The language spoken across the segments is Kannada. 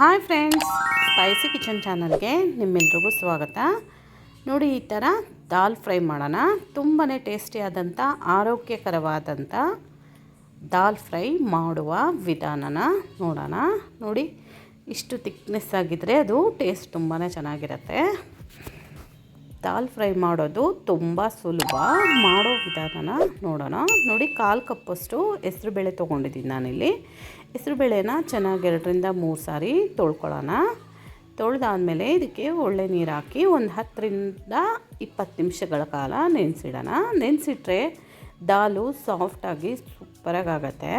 ಹಾಯ್ ಫ್ರೆಂಡ್ಸ್ ಸ್ಪೈಸಿ ಕಿಚನ್ ಚಾನಲ್ಗೆ ನಿಮ್ಮೆಲ್ರಿಗೂ ಸ್ವಾಗತ. ನೋಡಿ, ಈ ಥರ ದಾಲ್ ಫ್ರೈ ಮಾಡೋಣ. ತುಂಬಾ ಟೇಸ್ಟಿಯಾದಂಥ ಆರೋಗ್ಯಕರವಾದಂಥ ದಾಲ್ ಫ್ರೈ ಮಾಡುವ ವಿಧಾನನ ನೋಡೋಣ. ನೋಡಿ, ಇಷ್ಟು ತಿಕ್ನೆಸ್ ಆಗಿದ್ದರೆ ಅದು ಟೇಸ್ಟ್ ತುಂಬಾ ಚೆನ್ನಾಗಿರುತ್ತೆ. ದಾಲ್ ಫ್ರೈ ಮಾಡೋದು ತುಂಬ ಸುಲಭ. ಮಾಡೋ ವಿಧಾನನ ನೋಡೋಣ. ನೋಡಿ, ಕಾಲು ಕಪ್ಪಷ್ಟು ಹೆಸ್ರುಬೇಳೆ ತೊಗೊಂಡಿದ್ದೀನಿ ನಾನಿಲ್ಲಿ. ಹೆಸ್ರುಬೇಳೆನ ಚೆನ್ನಾಗಿ ಎರಡರಿಂದ ಮೂರು ಸಾರಿ ತೊಳ್ಕೊಳ್ಳೋಣ. ತೊಳೆದಾದಮೇಲೆ ಇದಕ್ಕೆ ಒಳ್ಳೆ ನೀರು ಹಾಕಿ ಒಂದು ಹತ್ತರಿಂದ ಇಪ್ಪತ್ತು ನಿಮಿಷಗಳ ಕಾಲ ನೆನೆಸಿಡೋಣ. ನೆನೆಸಿಟ್ರೆ ದಾಲು ಸಾಫ್ಟಾಗಿ ಸೂಪರಾಗಿ ಆಗುತ್ತೆ.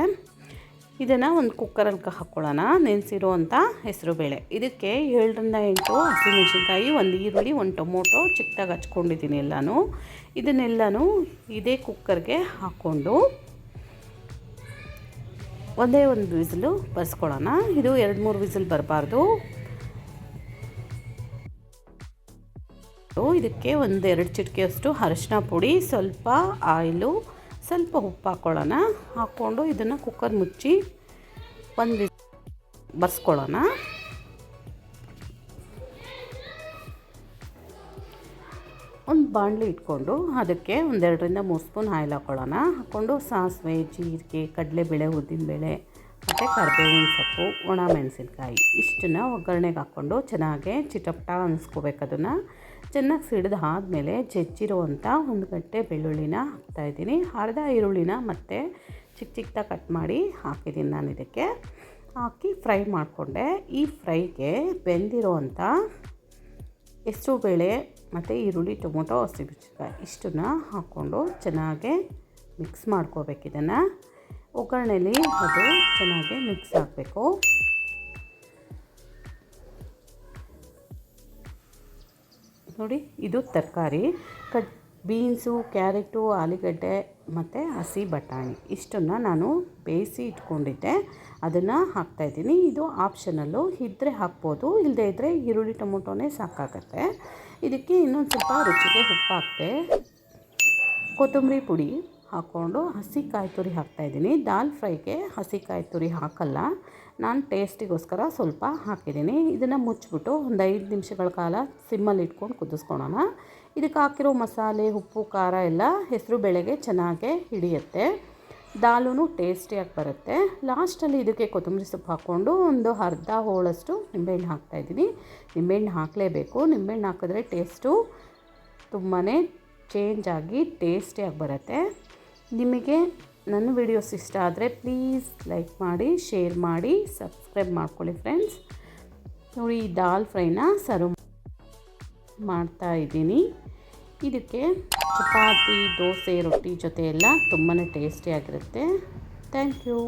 ಇದನ್ನು ಒಂದು ಕುಕ್ಕರಲ್ಲಿ ಹಾಕ್ಕೊಳ್ಳೋಣ ನೆನೆಸಿರುವಂಥ ಹೆಸರುಬೇಳೆ ಇದಕ್ಕೆ ಏಳರಿಂದ ಎಂಟು ಹಸಿಮೆಣಸಿನ್ಕಾಯಿ, ಒಂದು ಈರುಳ್ಳಿ, ಒಂದು ಟೊಮೊಟೊ ಚಿಕ್ಕದಾಗಿ ಹಚ್ಕೊಂಡಿದ್ದೀನಿ ಎಲ್ಲನೂ. ಇದನ್ನೆಲ್ಲನೂ ಇದೇ ಕುಕ್ಕರ್ಗೆ ಹಾಕ್ಕೊಂಡು ಒಂದೇ ಒಂದು ವಿಸಿಲು ಬರ್ಸ್ಕೊಳ್ಳೋಣ. ಇದು ಎರಡು ಮೂರು ವಿಸಿಲ್ ಬರಬಾರ್ದು. ಇದಕ್ಕೆ ಒಂದು ಎರಡು ಚಿಟಿಕೆಯಷ್ಟು ಅರಶಿನ ಪುಡಿ, ಸ್ವಲ್ಪ ಆಯಿಲು ಸ್ವಲ್ಪ ಉಪ್ಪು ಹಾಕ್ಕೊಳ್ಳೋಣ ಹಾಕ್ಕೊಂಡು ಇದನ್ನು ಕುಕ್ಕರ್ ಮುಚ್ಚಿ ಒಂದು ವಿಸ್ ಬರ್ಸ್ಕೊಳ್ಳೋಣ. ಒಂದು ಬಾಣಲಿ ಇಟ್ಕೊಂಡು ಅದಕ್ಕೆ ಒಂದೆರಡರಿಂದ ಮೂರು ಸ್ಪೂನ್ ಆಯಿಲ್ ಹಾಕ್ಕೊಳ್ಳೋಣ ಹಾಕ್ಕೊಂಡು ಸಾಸಿವೆ, ಜೀರಿಗೆ, ಕಡಲೆಬೇಳೆ, ಉದ್ದಿನಬೇಳೆ ಮತ್ತು ಕರ್ಬೇವಿನ ಸೊಪ್ಪು, ಒಣ ಮೆಣಸಿನ್ಕಾಯಿ ಇಷ್ಟನ್ನು ಒಗ್ಗರಣೆಗೆ ಹಾಕ್ಕೊಂಡು ಚೆನ್ನಾಗೆ ಚಿಟಪ್ಟ ಅನಿಸ್ಕೋಬೇಕು ಅದನ್ನು. ಚೆನ್ನಾಗಿ ಸಿಡಿದು ಆದಮೇಲೆ ಜಜ್ಜಿರುವಂಥ ಒಂದು ಗಟ್ಟೆ ಬೆಳ್ಳುಳ್ಳಿನ ಹಾಕ್ತಾಯಿದ್ದೀನಿ ಅರ್ಧ ಈರುಳ್ಳಿನ ಮತ್ತು ಚಿಕ್ಕ ಚಿಕ್ಕದಾಗಿ ಕಟ್ ಮಾಡಿ ಹಾಕಿದ್ದೀನಿ ನಾನು ಇದಕ್ಕೆ. ಹಾಕಿ ಫ್ರೈ ಮಾಡಿಕೊಂಡೆ. ಈ ಫ್ರೈಗೆ ಬೆಂದಿರುವಂಥ ಹೆಸರು ಬೇಳೆ ಮತ್ತು ಈರುಳ್ಳಿ, ಟೊಮೊಟೊ, ಹಸಿಮೆಣಸಿನ್ಕಾಯಿ ಇಷ್ಟನ್ನು ಹಾಕ್ಕೊಂಡು ಚೆನ್ನಾಗೆ ಮಿಕ್ಸ್ ಮಾಡ್ಕೋಬೇಕು ಇದನ್ನು. ಒಗ್ಗರಣೆಲಿ ಅದು ಚೆನ್ನಾಗಿ ಮಿಕ್ಸ್ ಆಗಬೇಕು. ನೋಡಿ, ಇದು ತರಕಾರಿ. ಕಟ್ ಬೀನ್ಸು, ಕ್ಯಾರೆಟು, ಆಲೂಗಡ್ಡೆ ಮತ್ತು ಹಸಿ ಬಟಾಣಿ. ಇಷ್ಟನ್ನು ನಾನು ಬೇಯಿಸಿ ಇಟ್ಕೊಂಡಿದ್ದೆ. ಅದನ್ನು ಹಾಕ್ತಾಯಿದ್ದೀನಿ ಇದು ಆಪ್ಷನಲ್ಲು. ಇದ್ದರೆ ಹಾಕ್ಬೋದು ಇಲ್ಲದೇ ಇದ್ದರೆ ಈರುಳ್ಳಿ ಟೊಮೊಟೊನೇ ಸಾಕಾಗತ್ತೆ. ಇದಕ್ಕೆ ಇನ್ನೊಂದು ಸ್ವಲ್ಪ ರುಚಿಗೆ ಉಪ್ಪು ಹಾಕ್ತೆ ಕೊತ್ತಂಬರಿ ಪುಡಿ. ಹಾಕ್ಕೊಂಡು ಹಸಿ ಕಾಯಿ ತುರಿ ಹಾಕ್ತಾಯಿದ್ದೀನಿ ದಾಲ್ ಫ್ರೈಗೆ ಹಸಿ ಕಾಯಿ ತುರಿ ಹಾಕಲ್ಲ. ನಾನು ಟೇಸ್ಟಿಗೋಸ್ಕರ ಸ್ವಲ್ಪ ಹಾಕಿದ್ದೀನಿ. ಇದನ್ನು ಮುಚ್ಚಿಬಿಟ್ಟು ಒಂದು ಐದು ನಿಮಿಷಗಳ ಕಾಲ ಸಿಮ್ಮಲ್ಲಿ ಇಟ್ಕೊಂಡು ಕುದಿಸ್ಕೊಳೋಣ. ಇದಕ್ಕೆ ಹಾಕಿರೋ ಮಸಾಲೆ, ಉಪ್ಪು, ಖಾರ ಎಲ್ಲ ಹೆಸರು ಬೇಳೆಗೆ ಚೆನ್ನಾಗೆ ಹಿಡಿಯುತ್ತೆ. ದಾಲೂ ಟೇಸ್ಟಿಯಾಗಿ ಬರುತ್ತೆ. ಲಾಸ್ಟಲ್ಲಿ ಇದಕ್ಕೆ ಕೊತ್ತಂಬರಿ ಸೊಪ್ಪು ಹಾಕ್ಕೊಂಡು ಒಂದು ಅರ್ಧ ಹೋಳಷ್ಟು ನಿಂಬೆಹಣ್ಣು ಹಾಕ್ತಾಯಿದ್ದೀನಿ ನಿಂಬೆಹಣ್ಣು ಹಾಕಲೇಬೇಕು. ನಿಂಬೆಹಣ್ಣು ಹಾಕಿದ್ರೆ ಟೇಸ್ಟು ತುಂಬಾ ಚೇಂಜ್ ಆಗಿ ಟೇಸ್ಟಿಯಾಗಿ ಬರುತ್ತೆ. ನಿಮಗೆ ನನ್ನ ವಿಡಿಯೋಸ್ ಇಷ್ಟ ಆದರೆ ಪ್ಲೀಸ್ ಲೈಕ್ ಮಾಡಿ ಶೇರ್ ಮಾಡಿ ಸಬ್ಸ್ಕ್ರೈಬ್ ಮಾಡ್ಕೊಳ್ಳಿ ಫ್ರೆಂಡ್ಸ್ ನೋಡಿ, ಈ ದಾಲ್ ಫ್ರೈನ ಸರ್ವ್ ಮಾಡ್ತಾ ಇದ್ದೀನಿ. ಇದಕ್ಕೆ ಚಪಾತಿ, ದೋಸೆ, ರೊಟ್ಟಿ ಜೊತೆ ಎಲ್ಲ ತುಂಬಾ ಟೇಸ್ಟಿಯಾಗಿರುತ್ತೆ ಥ್ಯಾಂಕ್ ಯು